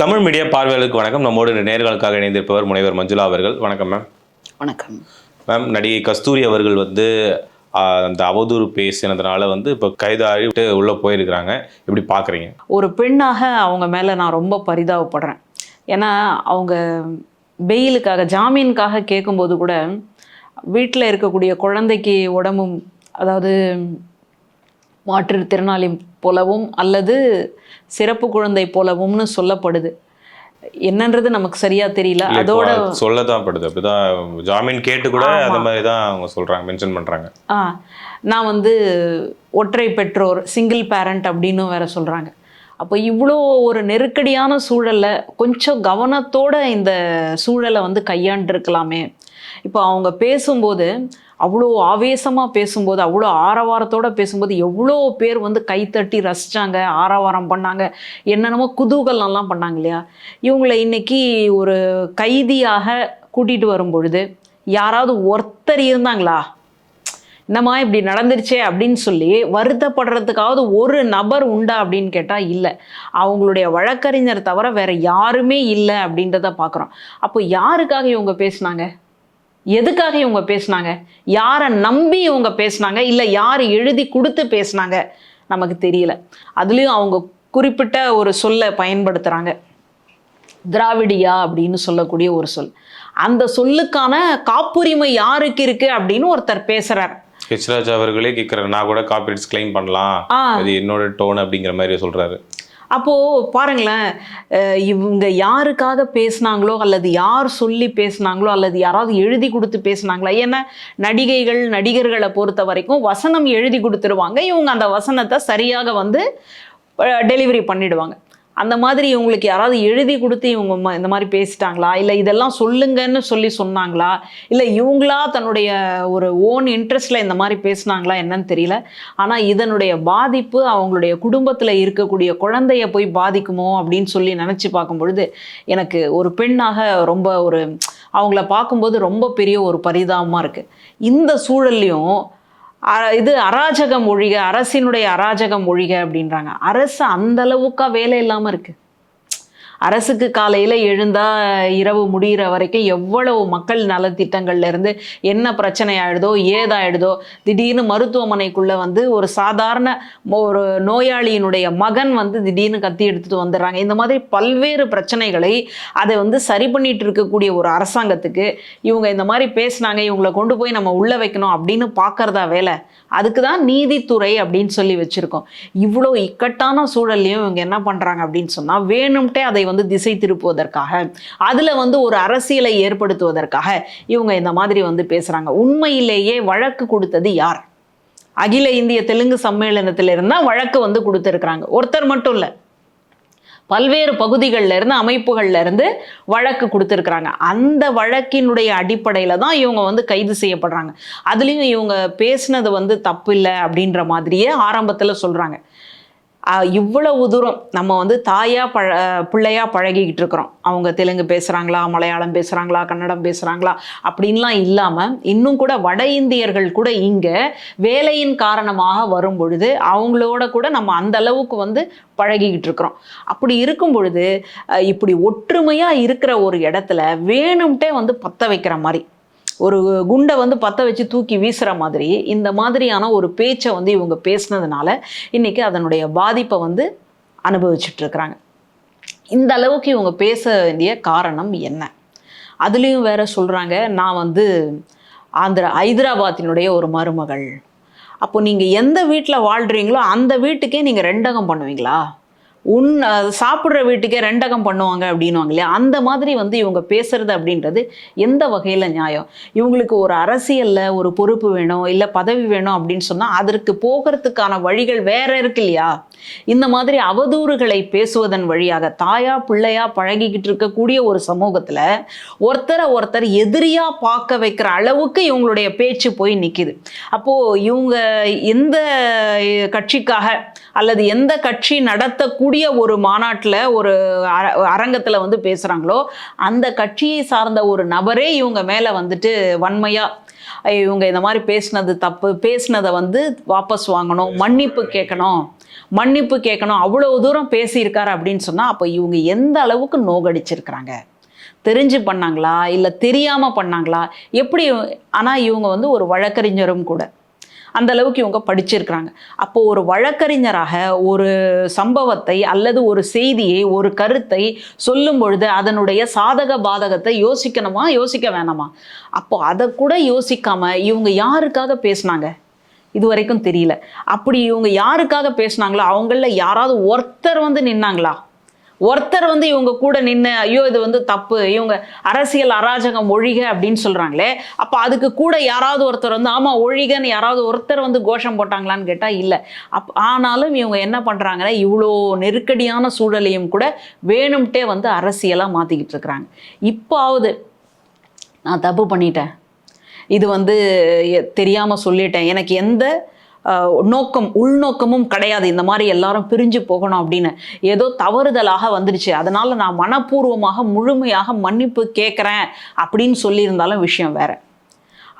Tamil media பார்வையாளருக்கு வணக்கம். நம்மோடு நேர்களுக்காக இணைந்திருப்பவர் முனைவர் மஞ்சுளா அவர்கள். வணக்கம் மேம் வணக்கம். மேம் நடிகை கஸ்தூரி அவர்கள் வந்து அந்த அவதூறு பேசினதுனால வந்து இப்போ கைதாகிட்டு உள்ளே போயிருக்கிறாங்க. எப்படி பார்க்குறீங்க ஒரு பெண்ணாக அவங்க மேலே நான் ரொம்ப பரிதாபப்படுறேன். ஏன்னா அவங்க பெயிலுக்காக ஜாமீனுக்காக கேட்கும்போது கூட வீட்டில் இருக்கக்கூடிய குழந்தைக்கு உடம்பும் அதாவது மாற்றுத்திறனாளி போலவும் அல்லது சிறப்பு குழந்தை போலவும்னு சொல்லப்படுது. என்னன்றது நமக்கு சரியா தெரியல. அதோட அது சொல்லதான் படுது. அப்படிதான் ஜாமீன் கேட்டு கூட அந்த மாதிரி தான் அவங்க சொல்றாங்க மென்ஷன் பண்றாங்க. ஆ நான் வந்து ஒற்றை பெற்றோர் சிங்கிள் பேரண்ட் அப்படின்னு வேற சொல்கிறாங்க அப்போ இவ்வளோ ஒரு நெருக்கடியான சூழல்ல கொஞ்சம் கவனத்தோட இந்த சூழலை வந்து கையாண்டிருக்கலாமே. இப்போ அவங்க பேசும்போது அவ்வளோ ஆவேசமாக பேசும்போது அவ்வளோ ஆரவாரத்தோட பேசும்போது எவ்வளோ பேர் வந்து கைத்தட்டி ரசிச்சாங்க ஆரவாரம் பண்ணாங்க என்னென்னமோ குதூகலம்லாம் பண்ணாங்க இல்லையா? இவங்களை இன்னைக்கு ஒரு கைதியாக கூட்டிகிட்டு வரும் பொழுது யாராவது ஒருத்தர் இருந்தாங்களா? என்னம்மா இப்படி நடந்துருச்சே அப்படின்னு சொல்லி வருத்தப்படுறதுக்காவது ஒரு நபர் உண்டா அப்படின்னு கேட்டால் இல்லை. அவங்களுடைய வழக்கறிஞர் தவிர வேறு யாருமே இல்லை அப்படின்றத பார்க்குறோம் அப்போ யாருக்காக இவங்க பேசுனாங்க? எதுக்காக இவங்க பேசுனாங்க? யாரை நம்பி இவங்க பேசுனாங்க? இல்லை யார் எழுதி கொடுத்து பேசுனாங்க? நமக்கு தெரியல. அதுலேயும் அவங்க குறிப்பிட்ட ஒரு சொல்லை பயன்படுத்துகிறாங்க திராவிடியா அப்படின்னு சொல்லக்கூடிய ஒரு சொல். அந்த சொல்லுக்கான காப்புரிமை யாருக்கு இருக்கு அப்படின்னு ஒருத்தர் பேசுறார். ஹெச் ராஜா அவர்களே கேட்குறாரு நான் கூட காப்பிரைட்ஸ் கிளைம் பண்ணலாம். அது என்னோட டோன் அப்படிங்கிற மாதிரி சொல்றாரு. அப்போது பாருங்களேன் இவங்க யாருக்காக பேசுனாங்களோ அல்லது யார் சொல்லி பேசுனாங்களோ அல்லது யாராவது எழுதி கொடுத்து பேசினாங்களா? ஏன்னா நடிகைகள் நடிகர்களை பொறுத்த வரைக்கும் வசனம் எழுதி கொடுத்துருவாங்க. இவங்க அந்த வசனத்தை சரியாக வந்து டெலிவரி பண்ணிடுவாங்க. அந்த மாதிரி இவங்களுக்கு யாராவது எழுதி கொடுத்து இவங்க இந்த மாதிரி பேசிட்டாங்களா? இல்லை இதெல்லாம் சொல்லுங்கன்னு சொல்லி சொன்னாங்களா? இல்லை இவங்களா தன்னுடைய ஒரு ஓன் இன்ட்ரெஸ்டில் இந்த மாதிரி பேசுனாங்களா என்னன்னு தெரியல. ஆனால் இதனுடைய பாதிப்பு அவங்களுடைய குடும்பத்தில் இருக்கக்கூடிய குழந்தைய போய் பாதிக்குமோ அப்படின்னு சொல்லி நினச்சி பார்க்கும் பொழுது எனக்கு ஒரு பெண்ணாக ரொம்ப ஒரு அவங்கள பார்க்கும்போது ரொம்ப பெரிய ஒரு பரிதாபமாக இருக்குது இந்த சூழல்லையும் இது அராஜகம் ஒழிக அரசினுடைய அராஜகம் ஒழிக அப்படின்றாங்க. அரசு அந்த அளவுக்கா வேலை இல்லாமல் இருக்குது அரசுக்கு காலையில் எழுந்தா இரவு முடிகிற வரைக்கும் எவ்வளவு மக்கள் நலத்திட்டங்கள்லேருந்து என்ன பிரச்சனை ஆயிடுதோ ஏதாயிடுதோ திடீர்னு மருத்துவமனைக்குள்ளே வந்து ஒரு சாதாரண ஒரு நோயாளியினுடைய மகன் வந்து திடீர்னு கத்தி எடுத்துட்டு வந்துடுறாங்க. இந்த மாதிரி பல்வேறு பிரச்சனைகளை அதை வந்து சரி பண்ணிட்டு இருக்கக்கூடிய ஒரு அரசாங்கத்துக்கு இவங்க இந்த மாதிரி பேசுனாங்க இவங்களை கொண்டு போய் நம்ம உள்ளே வைக்கணும் அப்படின்னு பார்க்கறதா வேலை. அதுக்கு தான் நீதித்துறை அப்படின்னு சொல்லி வச்சுருக்கோம். இவ்வளோ இக்கட்டான சூழல்லையும் இவங்க என்ன பண்ணுறாங்க அப்படின்னு சொன்னால் வேணும்ட்டே அதை வந்து திசை திருப்புவதற்காக அதுல வந்து ஒரு அரசியலை ஏற்படுத்துவதற்காக இவங்க இந்த மாதிரி வந்து பேசுறாங்க. உண்மையிலேயே வழக்கு கொடுத்தது யார்? அகில இந்திய தெலுங்கு சம்மேளனத்தில் இருந்தா வழக்கு வந்து கொடுத்துருக்குறாங்க. ஒருத்தர் மட்டும் இல்லை பல்வேறு பகுதிகளில் இருந்து அமைப்புகள்ல இருந்து வழக்கு கொடுத்துருக்குறாங்க. அந்த வழக்கினுடைய அடிப்படையில் தான் இவங்க வந்து கைது செய்யப்படுறாங்க. அதுலேயும் இவங்க பேசுனது வந்து தப்பு இல்லை அப்படின்ற மாதிரியே ஆரம்பத்தில் சொல்கிறாங்க இவ்வளவு தூரம் நம்ம வந்து தாயாக பழ பிள்ளையாக பழகிக்கிட்டு இருக்கிறோம். அவங்க தெலுங்கு பேசுகிறாங்களா மலையாளம் பேசுகிறாங்களா கன்னடம் பேசுகிறாங்களா அப்படின்லாம் இல்லாமல் இன்னும் கூட வட இந்தியர்கள் கூட இங்கே வேலையின் காரணமாக வரும் பொழுது அவங்களோட கூட நம்ம அந்த அளவுக்கு வந்து பழகிக்கிட்டு இருக்கிறோம். அப்படி இருக்கும் பொழுது இப்படி ஒற்றுமையாக இருக்கிற ஒரு இடத்துல வேணும்ட்டே வந்து பற்ற வைக்கிற மாதிரி ஒரு குண்டை வந்து பற்ற வச்சு தூக்கி வீசுகிற மாதிரி இந்த மாதிரியான ஒரு பேச்சை வந்து இவங்க பேசினதுனால இன்றைக்கி அதனுடைய பாதிப்பை வந்து அனுபவிச்சுட்ருக்குறாங்க இந்த அளவுக்கு இவங்க பேச வேண்டிய காரணம் என்ன? அதுலேயும் வேற சொல்கிறாங்க நான் வந்து ஆந்திரா ஹைதராபாத்தினுடைய ஒரு மருமகள். அப்போ நீங்கள் எந்த வீட்டில் வாழ்கிறீங்களோ அந்த வீட்டுக்கே நீங்கள் ரெண்டகம் பண்ணுவீங்களா? உன் சாப்பிட்ற வீட்டுக்கே ரெண்டகம் பண்ணுவாங்க அப்படின்னுவாங்க இல்லையா? அந்த மாதிரி வந்து இவங்க பேசுறது அப்படின்றது எந்த வகையில் நியாயம்? இவங்களுக்கு ஒரு அரசியலில் ஒரு பொறுப்பு வேணும் இல்லை பதவி வேணும் அப்படின்னு சொன்னால் அதற்கு போகிறதுக்கான வழிகள் வேற இருக்கு இல்லையா? இந்த மாதிரி அவதூறுகளை பேசுவதன் வழியாக தாயா பிள்ளையா பழகிக்கிட்டு இருக்கக்கூடிய ஒரு சமூகத்தில் ஒருத்தரை ஒருத்தர் எதிரியா பார்க்க வைக்கிற அளவுக்கு இவங்களுடைய பேச்சு போய் நிற்கிது அப்போது இவங்க எந்த கட்சிக்காக அல்லது எந்த கட்சி நடத்தக்கூடிய ஒரு மாநாட்டில் ஒரு அர அரங்கத்தில் வந்து பேசுகிறாங்களோ அந்த கட்சியை சார்ந்த ஒரு நபரே இவங்க மேலே வந்துட்டு வன்மையாக இவங்க இந்த மாதிரி பேசுனது தப்பு பேசுனதை வந்து வாபஸ் வாங்கணும் மன்னிப்பு கேட்கணும் மன்னிப்பு கேட்கணும் அவ்வளவு தூரம் பேசியிருக்காரு அப்படின்னு சொன்னால் அப்போ இவங்க எந்த அளவுக்கு நோகடிச்சிருக்கிறாங்க? தெரிஞ்சு பண்ணாங்களா? இல்லை தெரியாமல் பண்ணாங்களா? எப்படி ஆனால் இவங்க வந்து ஒரு வழக்கறிஞரும் கூட. அந்த அளவுக்கு இவங்க படிச்சிருக்கிறாங்க. அப்போ ஒரு வழக்கறிஞராக ஒரு சம்பவத்தை அல்லது ஒரு செய்தியை ஒரு கருத்தை சொல்லும் பொழுது அதனுடைய சாதக பாதகத்தை யோசிக்கணுமா யோசிக்க வேணாமா? அப்போ அதை கூட யோசிக்காம இவங்க யாருக்காக பேசினாங்க? இது வரைக்கும் தெரியல. அப்படி இவங்க யாருக்காக பேசுனாங்களோ அவங்கள யாராவது ஒருத்தர் வந்து நின்னாங்களா? ஒருத்தர் வந்து இவங்க கூட நின்று ஐயோ இது வந்து தப்பு. இவங்க அரசியல் அராஜகம் ஒழிக அப்படின்னு சொல்கிறாங்களே அப்போ அதுக்கு கூட யாராவது ஒருத்தர் வந்து ஆமாம் ஒழிகன்னு யாராவது ஒருத்தர் வந்து கோஷம் போட்டாங்களான்னு கேட்டால் இல்லை. அப் ஆனாலும் இவங்க என்ன பண்ணுறாங்கன்னா இவ்வளோ நெருக்கடியான சூழலையும் கூட வேணும்ட்டே வந்து அரசியலாக மாற்றிக்கிட்டு இருக்கிறாங்க. இப்போவது நான் தப்பு பண்ணிட்டேன். இது வந்து எ- சொல்லிட்டேன். எனக்கு எந்த நோக்கம் உள்நோக்கமும் கிடையாது. இந்த மாதிரி எல்லாரும் பிரிஞ்சு போகணும் அப்படின்னு ஏதோ தவறுதலாக வந்துடுச்சு. அதனால நான் மனப்பூர்வமாக முழுமையாக மன்னிப்பு கேட்குறேன் அப்படின்னு சொல்லியிருந்தாலும் விஷயம் வேற.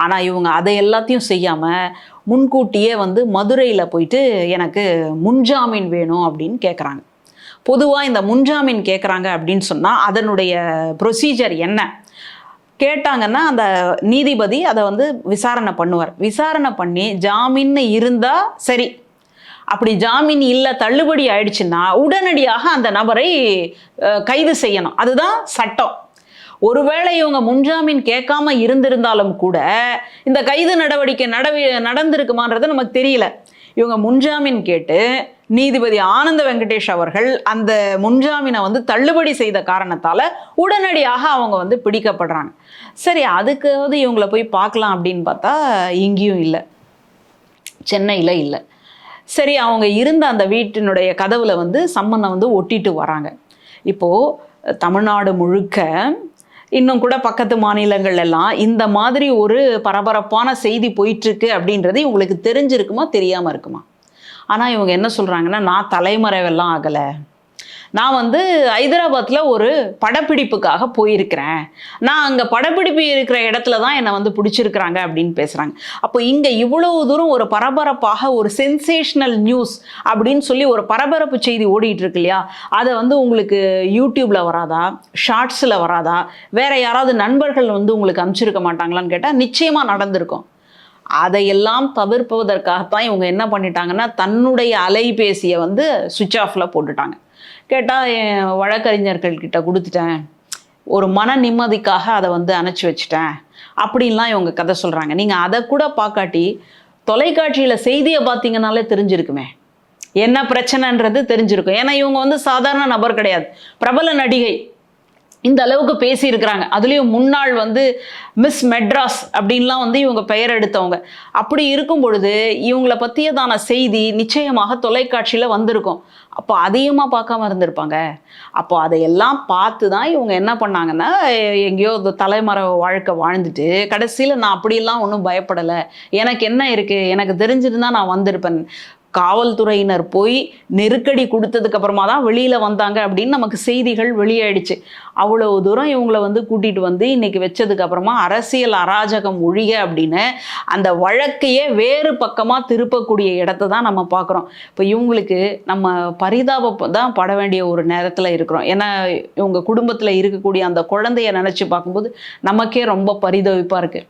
ஆனால் இவங்க அதை எல்லாத்தையும் செய்யாமல் முன்கூட்டியே வந்து மதுரையில் போயிட்டு எனக்கு முன்ஜாமீன் வேணும் அப்படின்னு கேட்குறாங்க பொதுவாக இந்த முன்ஜாமீன் கேட்குறாங்க அப்படின்னு சொன்னால் அதனுடைய ப்ரொசீஜர் என்ன? கேட்டாங்கன்னா அந்த நீதிபதி அதை வந்து விசாரணை பண்ணுவார். விசாரணை பண்ணி ஜாமீன்னு இருந்தால் சரி. அப்படி ஜாமீன் இல்லை தள்ளுபடி ஆயிடுச்சுன்னா உடனடியாக அந்த நபரை கைது செய்யணும். அதுதான் சட்டம். ஒருவேளை இவங்க முன்ஜாமீன் கேட்காம இருந்திருந்தாலும் கூட இந்த கைது நடவடிக்கை நடவி நடந்திருக்குமான்றது நமக்கு தெரியல. இவங்க முன்ஜாமீன் கேட்டு நீதிபதி ஆனந்த வெங்கடேஷ் அவர்கள் அந்த முன்ஜாமீனை வந்து தள்ளுபடி செய்த காரணத்தால் உடனடியாக அவங்க வந்து பிடிக்கப்படுறாங்க. சரி அதுக்காவது இவங்களை போய் பார்க்கலாம் அப்படின்னு பார்த்தா இங்கேயும் இல்லை. சென்னையில் இல்லை. சரி அவங்க இருந்த அந்த வீட்டினுடைய கதவுல வந்து சம்மனை வந்து ஒட்டிட்டு வராங்க. இப்போது தமிழ்நாடு முழுக்க இன்னும் கூட பக்கத்து மாநிலங்கள் எல்லாம் இந்த மாதிரி ஒரு பரபரப்பான செய்தி போயிட்டுருக்கு அப்படின்றது இவங்களுக்கு தெரிஞ்சிருக்குமா தெரியாமல் இருக்குமா? ஆனால் இவங்க என்ன சொல்கிறாங்கன்னா நான் தலைமறைவெல்லாம் ஆகலை. நான் வந்து ஹைதராபாத்தில் ஒரு படப்பிடிப்புக்காக போயிருக்கிறேன். நான் அங்கே படப்பிடிப்பு இருக்கிற இடத்துல தான் என்னை வந்து பிடிச்சிருக்கிறாங்க அப்படின்னு பேசுகிறாங்க அப்போ இங்கே இவ்வளோ தூரம் ஒரு பரபரப்பாக ஒரு சென்சேஷனல் நியூஸ் அப்படின்னு சொல்லி ஒரு பரபரப்பு செய்தி ஓடிட்டு இருக்கு இல்லையா? அதை வந்து உங்களுக்கு யூடியூப்பில் வராதா? ஷார்ட்ஸில் வராதா? வேறு யாராவது நண்பர்கள் வந்து உங்களுக்கு அனுப்பிச்சிருக்க மாட்டாங்களான்னு கேட்டால் நிச்சயமாக நடந்திருக்கும். அதையெல்லாம் தவிர்ப்பதற்காகத்தான் இவங்க என்ன பண்ணிட்டாங்கன்னா தன்னுடைய அலைபேசியை வந்து சுவிட்ச் ஆஃபில் போட்டுட்டாங்க. கேட்டால் என் வழக்கறிஞர்கள்கிட்ட கொடுத்துட்டேன். ஒரு மன நிம்மதிக்காக அதை வந்து அணைச்சி வச்சுட்டேன். அப்படின்லாம் இவங்க கதை சொல்கிறாங்க நீங்கள் அதை கூட பார்க்காட்டி தொலைக்காட்சியில் செய்தியை பார்த்தீங்கன்னாலே தெரிஞ்சிருக்குமே. என்ன பிரச்சனைன்றது தெரிஞ்சிருக்கும். ஏன்னா இவங்க வந்து சாதாரண நபர் கிடையாது. பிரபல நடிகை. இந்த அளவுக்கு பேசியிருக்கிறாங்க. அதுலேயும் முன்னாள் வந்து மிஸ் மெட்ராஸ் அப்படின்லாம் வந்து இவங்க பெயர் எடுத்தவங்க. அப்படி இருக்கும் பொழுது இவங்களை பற்றியதான செய்தி நிச்சயமாக தொலைக்காட்சியில் வந்திருக்கும். அப்போ அதிகமாக பார்க்காம இருந்திருப்பாங்க? அப்போ அதையெல்லாம் பார்த்து தான் இவங்க என்ன பண்ணாங்கன்னா எங்கேயோ இந்த தலைமறை வாழ்க்கை வாழ்ந்துட்டு கடைசியில் நான் அப்படியெல்லாம் ஒன்றும் பயப்படலை. எனக்கு என்ன இருக்குது எனக்கு தெரிஞ்சிருந்தா நான் வந்திருப்பேன். காவல்துறையினர் போய் நெருக்கடி கொடுத்ததுக்கு அப்புறமா தான் வெளியில் வந்தாங்க அப்படின்னு நமக்கு செய்திகள் வெளியாயிடுச்சு. அவ்வளவு தூரம் இவங்களை வந்து கூட்டிகிட்டு வந்து இன்றைக்கி வச்சதுக்கு அப்புறமா அரசியல் அராஜகம் ஒழிக அப்படின்னு அந்த வழக்கையே வேறு பக்கமாக திருப்பக்கூடிய இடத்த தான் நம்ம பார்க்குறோம். இப்போ இவங்களுக்கு நம்ம பரிதாபம் தான் பட வேண்டிய ஒரு நேரத்தில் இருக்கிறோம். ஏன்னா இவங்க குடும்பத்தில் இருக்கக்கூடிய அந்த குழந்தைய நினச்சி பார்க்கும்போது நமக்கே ரொம்ப பரிதவிப்பாக இருக்குது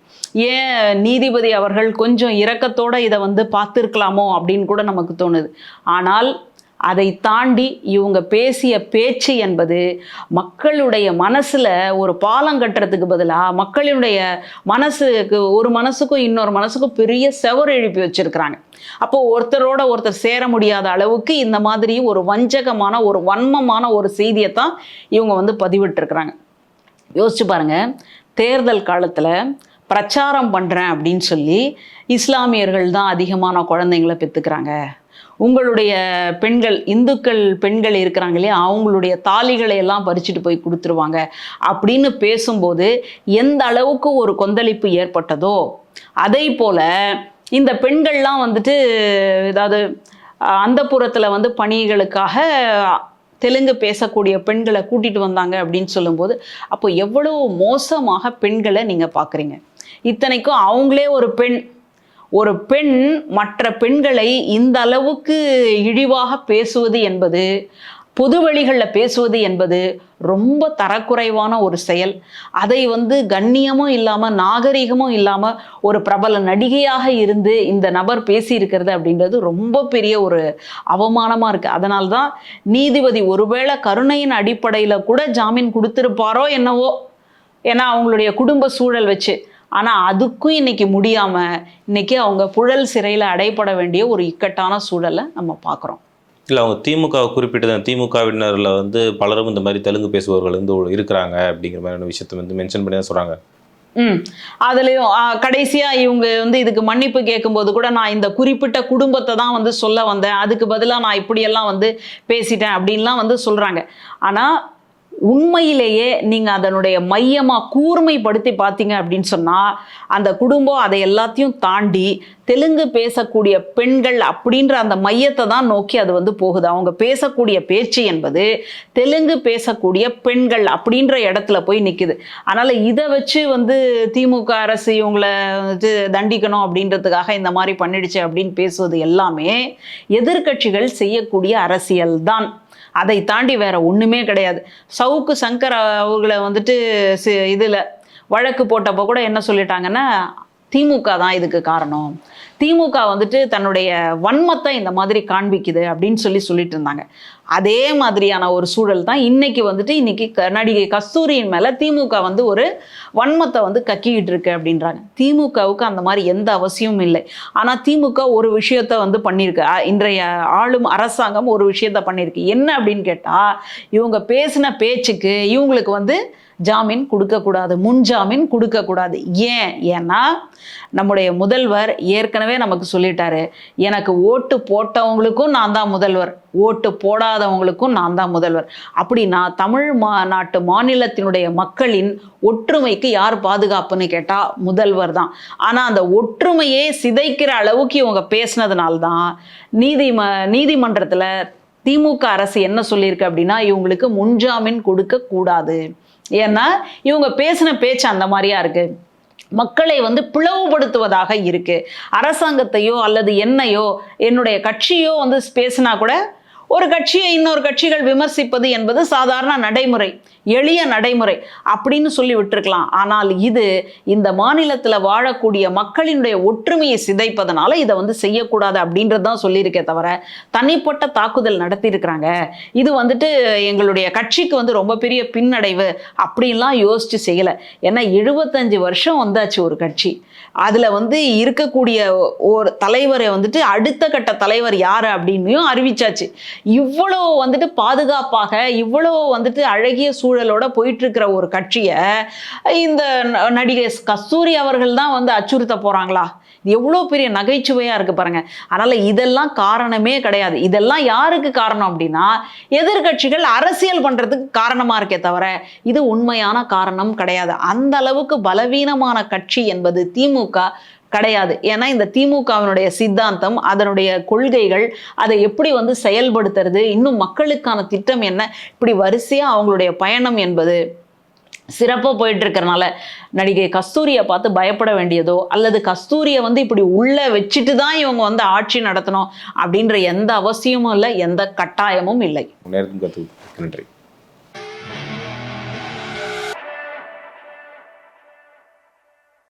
ஏன் நீதிபதி அவர்கள் கொஞ்சம் இரக்கத்தோட இதை வந்து பார்த்துருக்கலாமோ அப்படின்னு கூட நமக்கு தோணுது. ஆனால் அதை தாண்டி இவங்க பேசிய பேச்சு என்பது மக்களுடைய மனசில் ஒரு பாலம் கட்டுறதுக்கு பதிலாக மக்களுடைய மனசுக்கு ஒரு மனசுக்கும் இன்னொரு மனசுக்கும் பெரிய செவர் எழுப்பி வச்சுருக்கிறாங்க. அப்போது ஒருத்தரோட ஒருத்தர் சேர முடியாத அளவுக்கு இந்த மாதிரி ஒரு வஞ்சகமான ஒரு வன்மமான ஒரு செய்தியை தான் இவங்க வந்து பதிவிட்டிருக்கிறாங்க. யோசிச்சு பாருங்க. தேர்தல் காலத்தில் பிரச்சாரம் பண்ணுறேன் அப்படின்னு சொல்லி இஸ்லாமியர்கள் தான் அதிகமான குழந்தைங்களை பெற்றுக்கிறாங்க உங்களுடைய பெண்கள் இந்துக்கள் பெண்கள் இருக்கிறாங்க இல்லையா? அவங்களுடைய தாலிகளை எல்லாம் பறிச்சுட்டு போய் கொடுத்துருவாங்க. அப்படின்னு பேசும்போது எந்த அளவுக்கு ஒரு கொந்தளிப்பு ஏற்பட்டதோ அதே போல் இந்த பெண்கள்லாம் வந்துட்டு ஏதாவது அந்த புறத்தில் வந்து பணிகளுக்காக தெலுங்கு பேசக்கூடிய பெண்களை கூட்டிகிட்டு வந்தாங்க அப்படின்னு சொல்லும்போது அப்போ எவ்வளோ மோசமாக பெண்களை நீங்கள் பார்க்குறீங்க இத்தனைக்கும் அவங்களே ஒரு பெண் ஒரு பெண் மற்ற பெண்களை இந்த அளவுக்கு இழிவாக பேசுவது என்பது பொது வழிகளில் பேசுவது என்பது ரொம்ப தரக்குறைவான ஒரு செயல். அதை வந்து கண்ணியமும் இல்லாமல் நாகரிகமும் இல்லாமல் ஒரு பிரபல நடிகையாக இருந்து இந்த நபர் பேசியிருக்கிறது அப்படின்றது ரொம்ப பெரிய ஒரு அவமானமாக இருக்குது அதனால தான் நீதிபதி ஒருவேளை கருணையின் அடிப்படையில் கூட ஜாமீன் கொடுத்துருப்பாரோ என்னவோ ஏன்னா அவங்களுடைய குடும்ப சூழல் வச்சு. ஆனால் அதுக்கும் இன்னைக்கு முடியாமல் இன்னைக்கு அவங்க புழல் சிறையில் அடைப்பட வேண்டிய ஒரு இக்கட்டான சூழலை நம்ம பார்க்குறோம். இல்லை அவங்க திமுக குறிப்பிட்டது திமுகவினரில் வந்து பலரும் இந்த மாதிரி தெலுங்கு பேசுபவர்கள் வந்து இருக்கிறாங்க அப்படிங்கிற மாதிரியான விஷயத்தை வந்து மென்ஷன் பண்ணி தான் சொல்கிறாங்க ம். அதுலேயும் கடைசியாக இவங்க வந்து இதுக்கு மன்னிப்பு கேட்கும்போது கூட நான் இந்த குறிப்பிட்ட குடும்பத்தை தான் வந்து சொல்ல வந்தேன். அதுக்கு பதிலாக நான் இப்படியெல்லாம் வந்து பேசிட்டேன் அப்படின்லாம் வந்து சொல்கிறாங்க ஆனால் உண்மையிலேயே நீங்கள் அதனுடைய மையமாக கூர்மைப்படுத்தி பார்த்தீங்க அப்படின்னு சொன்னால் அந்த குடும்பம் அதை எல்லாத்தையும் தாண்டி தெலுங்கு பேசக்கூடிய பெண்கள் அப்படின்ற அந்த மையத்தை தான் நோக்கி அது வந்து போகுது. அவங்க பேசக்கூடிய பேச்சு என்பது தெலுங்கு பேசக்கூடிய பெண்கள் அப்படின்ற இடத்துல போய் நிற்குது அதனால் இதை வச்சு வந்து திமுக அரசு இவங்களை வந்து தண்டிக்கணும் அப்படின்றதுக்காக இந்த மாதிரி பண்ணிடுச்சு அப்படின்னு பேசுவது எல்லாமே எதிர்க்கட்சிகள் செய்யக்கூடிய அரசியல் தான் அதை தாண்டி வேற ஒன்றுமே கிடையாது. சவுக்கு சங்கர் அவர்களை வந்துட்டு சி- இதில் வழக்கு போட்டப்போ கூட என்ன சொல்லிட்டாங்கன்னா திமுக தான் இதுக்கு காரணம். திமுக வந்துட்டு தன்னுடைய வன்மத்தை இந்த மாதிரி காண்பிக்குது அப்படின்னு சொல்லி சொல்லிட்டு இருந்தாங்க. அதே மாதிரியான ஒரு சூழல் தான் இன்னைக்கு வந்துட்டு இன்னைக்கு க- நடிகை கஸ்தூரியின் மேல திமுக வந்து ஒரு வன்மத்தை வந்து கக்கிக்கிட்டு இருக்கு அப்படின்றாங்க. திமுகவுக்கு அந்த மாதிரி எந்த அவசியமும் இல்லை. ஆனா திமுக ஒரு விஷயத்த வந்து பண்ணியிருக்கு. இன்றைய ஆளும் அரசாங்கம் ஒரு விஷயத்த பண்ணியிருக்கு. என்ன அப்படின்னு கேட்டா இவங்க பேசின பேச்சுக்கு இவங்களுக்கு வந்து ஜாமீன் கொடுக்கக்கூடாது முன் ஜாமீன் கொடுக்கக்கூடாது. ஏன்? ஏன்னா நம்முடைய முதல்வர் ஏற்கனவே நமக்கு சொல்லிட்டாரு. எனக்கு ஓட்டு போட்டவங்களுக்கும் நான் தான் முதல்வர். ஓட்டு போடாதவங்களுக்கும் நான் தான் முதல்வர். அப்படின்னா தமிழ் மா நாட்டு மாநிலத்தினுடைய மக்களின் ஒற்றுமைக்கு யார் பாதுகாப்புன்னு கேட்டால் முதல்வர் தான். ஆனால் அந்த ஒற்றுமையே சிதைக்கிற அளவுக்கு இவங்க பேசினதுனால தான் நீதிம நீதிமன்றத்தில் திமுக அரசு என்ன சொல்லியிருக்கு அப்படின்னா இவங்களுக்கு முன்ஜாமீன் கொடுக்க கூடாது. ஏன்னா இவங்க பேசின பேச்சு அந்த மாதிரியா இருக்கு. மக்களை வந்து பிளவுபடுத்துவதாக இருக்கு. அரசாங்கத்தையோ அல்லது என்னையோ என்னுடைய கட்சியோ வந்து பேசினா கூட ஒரு கட்சியை இன்னொரு கட்சிகள் விமர்சிப்பது என்பது சாதாரண நடைமுறை. எளிய நடைமுறை அப்படின்னு சொல்லி விட்டுருக்கலாம். ஆனால் இது இந்த மாநிலத்தில் வாழக்கூடிய மக்களினுடைய ஒற்றுமையை சிதைப்பதனால இதை வந்து செய்யக்கூடாது அப்படின்றது தான் சொல்லியிருக்கே தவிர தனிப்பட்ட தாக்குதல் நடத்தியிருக்கிறாங்க. இது வந்துட்டு எங்களுடைய கட்சிக்கு வந்து ரொம்ப பெரிய பின்னடைவு அப்படின்லாம் யோசித்து செய்யலை. ஏன்னா எழுபத்தஞ்சு வருஷம் வந்தாச்சு ஒரு கட்சி. அதில் வந்து இருக்கக்கூடிய ஒரு தலைவரை வந்துட்டு அடுத்த கட்ட தலைவர் யார் அப்படின்னும் அறிவிச்சாச்சு. இவ்வளோ வந்துட்டு பாதுகாப்பாக இவ்வளோ வந்துட்டு அழகிய சூழலோட போயிட்டு இருக்கிற ஒரு கட்சியை இந்த நடிகை கஸ்தூரி அவர்கள் தான் வந்து அச்சுறுத்த போறாங்களா? எவ்வளோ பெரிய நகைச்சுவையாக இருக்கு பாருங்க. அதனால இதெல்லாம் காரணமே கிடையாது. இதெல்லாம் யாருக்கு காரணம் அப்படின்னா எதிர்க்கட்சிகள் அரசியல் பண்றதுக்கு காரணமா இருக்கே தவிர இது உண்மையான காரணம் கிடையாது. அந்த அளவுக்கு பலவீனமான கட்சி என்பது திமுக கிடையாது. ஏன்னா இந்த திமுகவினுடைய சித்தாந்தம் அதனுடைய கொள்கைகள் அதை எப்படி வந்து செயல்படுத்துறது இன்னும் மக்களுக்கான திட்டம் என்ன இப்படி வரிசையாக அவங்களுடைய பயணம் என்பது சிறப்பாக போயிட்டு இருக்கிறனால நடிகை கஸ்தூரியை பார்த்து பயப்பட வேண்டியதோ அல்லது கஸ்தூரியை வந்து இப்படி உள்ள வச்சுட்டு தான் இவங்க வந்து ஆட்சி நடத்தணும் அப்படின்ற எந்த அவசியமும் இல்லை எந்த கட்டாயமும் இல்லை. நன்றி.